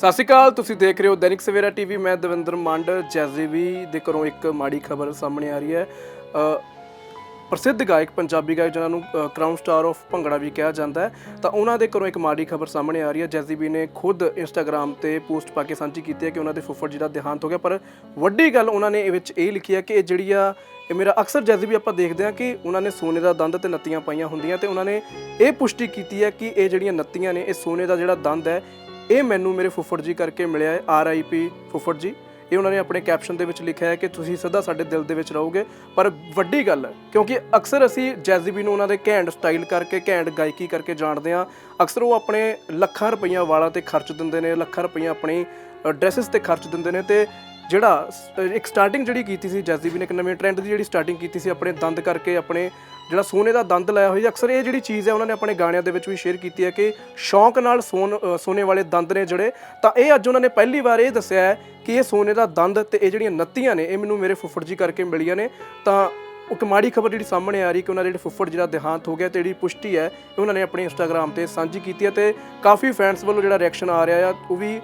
ਸਤਿ ਸ਼੍ਰੀ ਅਕਾਲ, ਤੁਸੀਂ ਦੇਖ ਰਹੇ ਹੋ ਦੈਨਿਕ ਸਵੇਰਾ ਟੀਵੀ। ਮੈਂ ਦਵਿੰਦਰ ਮੰਡ ਜੈਜ਼ੀਵੀ ਦੇ ਘਰੋਂ ਇੱਕ ਮਾੜੀ ਖਬਰ ਸਾਹਮਣੇ ਆ ਰਹੀ ਹੈ। ਪ੍ਰਸਿੱਧ ਗਾਇਕ, ਪੰਜਾਬੀ ਗਾਇਕ ਜਿਨ੍ਹਾਂ ਨੂੰ ਕਰਾਊਨ ਸਟਾਰ ਆਫ ਭੰਗੜਾ ਵੀ ਕਿਹਾ ਜਾਂਦਾ ਹੈ, ਤਾਂ ਉਹਨਾਂ ਦੇ ਘਰੋਂ ਇੱਕ ਮਾੜੀ ਖਬਰ ਸਾਹਮਣੇ ਆ ਰਹੀ ਹੈ। ਜੈਜ਼ੀਬੀ ਨੇ ਖੁਦ ਇੰਸਟਾਗ੍ਰam ਤੇ ਪੋਸਟ ਪਾ ਕੇ ਸਾਂਝੀ ਕੀਤੀ ਹੈ ਕਿ ਉਹਨਾਂ ਦੇ ਫੁੱਫੜ ਜੀ ਦਾ ਦੇਹਾਂਤ ਹੋ ਗਿਆ। ਪਰ ਵੱਡੀ ਗੱਲ ਉਹਨਾਂ ਨੇ ਇਹ ਵਿੱਚ ਇਹ ਲਿਖੀ ਹੈ ਕਿ ਇਹ ਜਿਹੜੀ ਆ, ਇਹ ਮੇਰਾ ਅਕਸਰ ਜੈਜ਼ੀਬੀ ਆਪਾਂ ਦੇਖਦੇ ਹਾਂ ਕਿ ਉਹਨਾਂ ਨੇ ਸੋਨੇ ਦਾ ਦੰਦ ਤੇ ਨੱਤੀਆਂ ਪਾਈਆਂ ਹੁੰਦੀਆਂ ਤੇ ਉਹਨਾਂ ਨੇ ਇਹ ਪੁਸ਼ਟੀ ਕੀਤੀ ਹੈ ਕਿ ਇਹ ਜਿਹੜੀਆਂ ਨੱਤੀਆਂ ਨੇ, ਇਹ ਸੋਨੇ ਦਾ ਜਿਹੜਾ ਦੰਦ ਹੈ ਇਹ ਮੈਨੂੰ ਮੇਰੇ ਫੁੱਫੜ ਜੀ ਕਰਕੇ ਮਿਲਿਆ ਹੈ ਆਰ ਆਈ ਪੀ ਫੁੱਫੜ ਜੀ। ਇਹ ਉਹਨਾਂ ਨੇ ਆਪਣੇ ਕੈਪਸ਼ਨ ਦੇ ਵਿੱਚ ਲਿਖਿਆ ਹੈ ਕਿ ਤੁਸੀਂ ਸਦਾ ਸਾਡੇ ਦਿਲ ਦੇ ਵਿੱਚ ਰਹੋਗੇ। ਪਰ ਵੱਡੀ ਗੱਲ ਹੈ, ਕਿਉਂਕਿ ਅਕਸਰ ਅਸੀਂ ਜੈਜ਼ੀਬੀ ਨੂੰ ਉਹਨਾਂ ਦੇ ਘੈਂਟ ਸਟਾਈਲ ਕਰਕੇ, ਘੈਂਟ ਗਾਇਕੀ ਕਰਕੇ ਜਾਣਦੇ ਹਾਂ। ਅਕਸਰ ਉਹ ਆਪਣੇ ਲੱਖਾਂ ਰੁਪਈਆ ਵਾਲਾਂ ਤੇ ਖਰਚ ਦਿੰਦੇ ਨੇ, ਲੱਖਾਂ ਰੁਪਈਆ ਆਪਣੀ ਡਰੈਸਸ ਤੇ ਖਰਚ ਦਿੰਦੇ ਨੇ ਤੇ ਜਿਹੜਾ ਇੱਕ ਸਟਾਰਟਿੰਗ ਜਿਹੜੀ ਕੀਤੀ ਸੀ ਜੈਜ਼ੀਬੀ ਨੇ, ਇੱਕ ਨਵੇਂ ਟ੍ਰੈਂਡ ਦੀ ਜਿਹੜੀ ਸਟਾਰਟਿੰਗ ਕੀਤੀ ਸੀ, ਆਪਣੇ ਦੰਦ ਕਰਕੇ, ਆਪਣੇ ਜਿਹੜਾ ਸੋਨੇ ਦਾ ਦੰਦ ਲਾਇਆ ਹੋਇਆ, ਅਕਸਰ ਇਹ ਜਿਹੜੀ ਚੀਜ਼ ਹੈ, ਉਹਨਾਂ ਨੇ ਆਪਣੇ ਗਾਣਿਆਂ ਦੇ ਵਿੱਚ ਵੀ ਸ਼ੇਅਰ ਕੀਤੀ ਹੈ ਕਿ ਸ਼ੌਂਕ ਨਾਲ ਸੋਨ ਸੋਨੇ ਵਾਲੇ ਦੰਦ ਨੇ ਜਿਹੜੇ, ਤਾਂ ਇਹ ਅੱਜ ਉਹਨਾਂ ਨੇ ਪਹਿਲੀ ਵਾਰ ਇਹ ਦੱਸਿਆ ਹੈ ਕਿ ਇਹ ਸੋਨੇ ਦਾ ਦੰਦ ਤੇ ਇਹ ਜਿਹੜੀਆਂ ਨੱਤੀਆਂ ਨੇ, ਇਹ ਮੈਨੂੰ ਮੇਰੇ ਫੁੱਫੜ ਜੀ ਕਰਕੇ ਮਿਲੀਆਂ ਨੇ, ਤਾਂ ਇੱਕ ਮਾੜੀ ਖਬਰ ਜਿਹੜੀ ਸਾਹਮਣੇ ਆ ਰਹੀ ਕਿ ਉਹਨਾਂ ਦੇ ਜਿਹੜੇ ਫੁੱਫੜ ਜਿਹੜਾ ਦੇਹਾਂਤ ਹੋ ਗਿਆ ਤੇ ਜਿਹੜੀ ਪੁਸ਼ਟੀ ਹੈ, ਇਹ ਉਹਨਾਂ ਨੇ ਆਪਣੇ ਇੰਸਟਾਗ੍ਰam ਤੇ ਸਾਂਝੀ ਕੀਤੀ ਹੈ ਤੇ ਕਾਫੀ ਫੈਨਸ ਵੱਲੋਂ ਜਿਹੜਾ ਰਿਐਕਸ਼ਨ ਆ ਰਿਹਾ ਆ, ਉਹ ਵੀ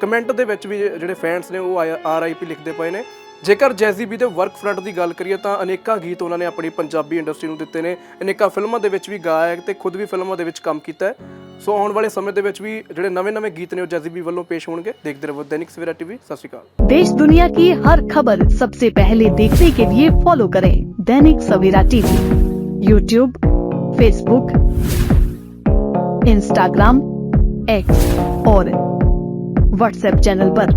ਕਮੈਂਟ ਦੇ ਵਿੱਚ ਵੀ ਜਿਹੜੇ ਫੈਨਸ ਨੇ ਉਹ ਆਰਆਈਪੀ ਲਿਖਦੇ ਪਏ ਨੇ। ਜੇਕਰ ਜੈਜ਼ੀਬੀ ਦੇ ਵਰਕ ਫਰੰਟ ਦੀ ਗੱਲ ਕਰੀਏ ਤਾਂ ਅਨੇਕਾਂ ਗੀਤ ਉਹਨਾਂ ਨੇ ਆਪਣੀ ਪੰਜਾਬੀ ਇੰਡਸਟਰੀ ਨੂੰ ਦਿੱਤੇ ਨੇ। ਅਨੇਕਾਂ ਫਿਲਮਾਂ ਦੇ ਵਿੱਚ ਵੀ ਗਾਇਆ ਹੈ ਤੇ ਖੁਦ ਵੀ ਫਿਲਮਾਂ ਦੇ ਵਿੱਚ ਕੰਮ ਕੀਤਾ ਹੈ। ਸੋ ਆਉਣ ਵਾਲੇ ਸਮੇਂ ਦੇ ਵਿੱਚ ਵੀ ਜਿਹੜੇ ਨਵੇਂ-ਨਵੇਂ ਗੀਤ ਨੇ ਉਹ ਜੈਜ਼ੀਬੀ ਵੱਲੋਂ ਪੇਸ਼ ਹੋਣਗੇ ਦੇਖਦੇ ਰਹੋ ਦੈਨਿਕ ਸਵੇਰਾ ਟੀਵੀ ਸਤਿ ਸ਼੍ਰੀ ਅਕਾਲ देश दुनिया की हर खबर सबसे पहले देखने के लिए फॉलो करें Dainik Savera TV YouTube Facebook Instagram X और व्हाट्सएप चैनल पर।